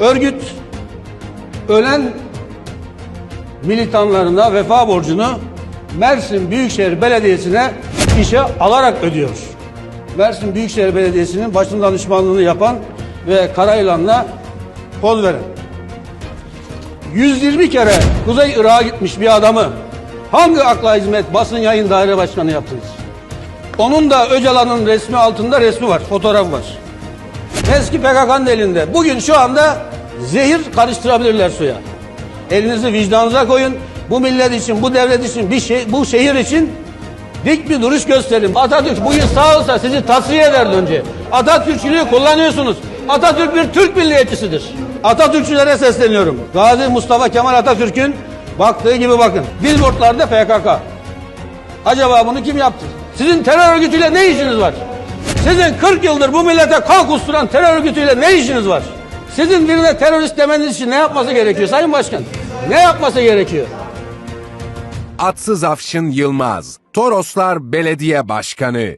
Örgüt ölen militanlarına vefa borcunu Mersin Büyükşehir Belediyesi'ne işe alarak ödüyor. Mersin Büyükşehir Belediyesi'nin başın danışmanlığını yapan ve Karayılan'la poz veren. 120 kere Kuzey Irak'a gitmiş bir adamı hangi akla hizmet basın yayın daire başkanı yaptınız? Onun da Öcalan'ın resmi altında resmi var, fotoğraf var. Eski PKK'nın elinde. Bugün şu anda zehir karıştırabilirler suya. Elinizi vicdanınıza koyun. Bu millet için, bu devlet için, bir şey, bu şehir için dik bir duruş gösterin. Atatürk bugün sağ olsa sizi tasfiye ederdi önce. Atatürkçülüğü kullanıyorsunuz. Atatürk bir Türk milliyetçisidir. Atatürkçülere sesleniyorum. Gazi Mustafa Kemal Atatürk'ün baktığı gibi bakın. Billboardlarda PKK. Acaba bunu kim yaptı? Sizin terör örgütüyle ne işiniz var? Sizin 40 yıldır bu millete kan kusturan terör örgütüyle ne işiniz var? Sizin birine terörist demeniz için ne yapması gerekiyor Sayın Başkan? Ne yapması gerekiyor? Atsız Afşın Yılmaz, Toroslar Belediye Başkanı.